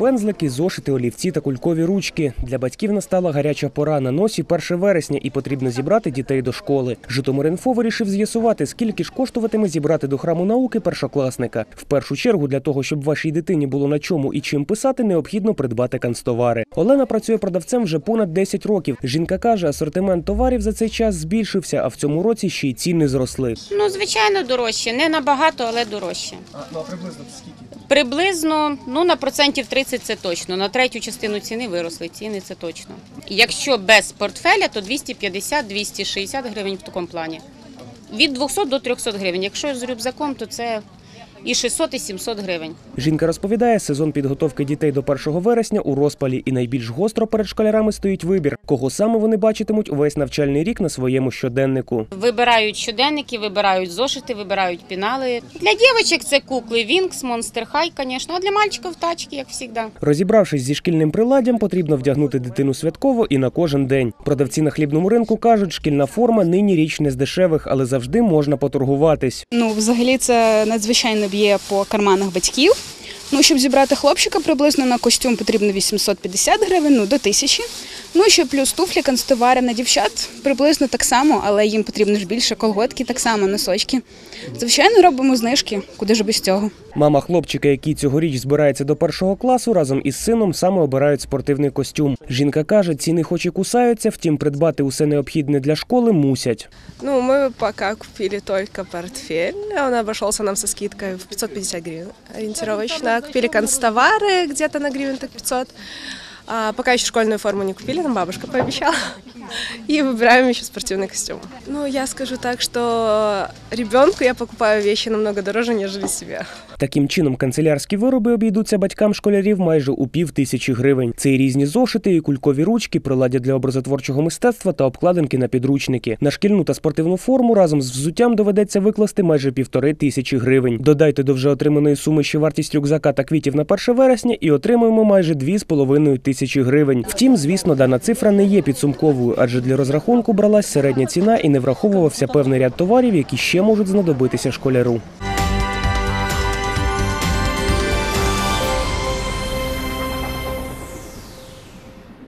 пензлики, зошити, олівці та кулькові ручки. Для батьків настала гаряча пора. На носі 1 вересня і потрібно зібрати дітей до школи. Житомир.Інфо вирішив з'ясувати, скільки ж коштуватиме зібрати до храму науки першокласника. В першу чергу, для того, щоб вашій дитині було на чому і чим писати, необхідно придбати канцтовари. Олена працює продавцем вже понад 10 років. Жінка каже, асортимент товарів за цей час збільшився, а в цьому році ще й ціни зросли. Ну, звичайно, дорожче. Не набагато, але дорожче. ну а приблизно скільки? Приблизно ну, на процентів 30 це точно. На третю частину ціни виросли ціни, це точно. Якщо без портфеля, то 250-260 гривень в такому плані. Від 200 до 300 гривень. Якщо з рюкзаком, то це і 600, і 700 гривень. Жінка розповідає, сезон підготовки дітей до 1 вересня у розпалі, і найбільш гостро перед школярами стоїть вибір, кого саме вони бачитимуть увесь навчальний рік на своєму щоденнику. Вибирають щоденники, вибирають зошити, вибирають пінали. Для дівчаток це кукли Вінкс, Монстер Хай, звісно, а для мальчиків тачки, як завжди. Розібравшись зі шкільним приладдям, потрібно вдягнути дитину святково і на кожен день. Продавці на хлібному ринку кажуть, шкільна форма нині річ не з дешевих, але завжди можна поторгуватись. Ну, взагалі, це надзвичайно б'є по карманах батьків. Ну, щоб зібрати хлопчика, приблизно на костюм потрібно 850 гривень, ну до 1000. Ну, ще плюс туфлі, канцтовари на дівчат приблизно так само, але їм потрібно ж більше колготки, так само, носочки. Звичайно, робимо знижки, куди ж без цього. Мама хлопчика, який цьогоріч збирається до першого класу, разом із сином саме обирають спортивний костюм. Жінка каже, ціни хоч і кусаються, втім придбати усе необхідне для школи мусять. Ну, мы пока купили только портфель. Он обошелся нам со скидкой в 550 гривен ориентировочно. Купили канцтовары где-то на гривен так 500. А пока еще школьную форму не купили, нам бабушка пообещала. И выбираем еще спортивный костюм. Ну, я скажу так, что ребенку я покупаю вещи намного дороже, нежели себе. Таким чином, канцелярські вироби обійдуться батькам школярів майже у пів тисячі гривень. Це і різні зошити, і кулькові ручки, приладдя для образотворчого мистецтва та обкладинки на підручники. На шкільну та спортивну форму разом з взуттям доведеться викласти майже півтори тисячі гривень. Додайте до вже отриманої суми ще вартість рюкзака та квітів на 1 вересня і отримуємо майже дві з половиною тисячі гривень. Втім, звісно, дана цифра не є підсумковою, адже для розрахунку бралась середня ціна і не враховувався певний ряд товарів, які ще можуть знадобитися школяру.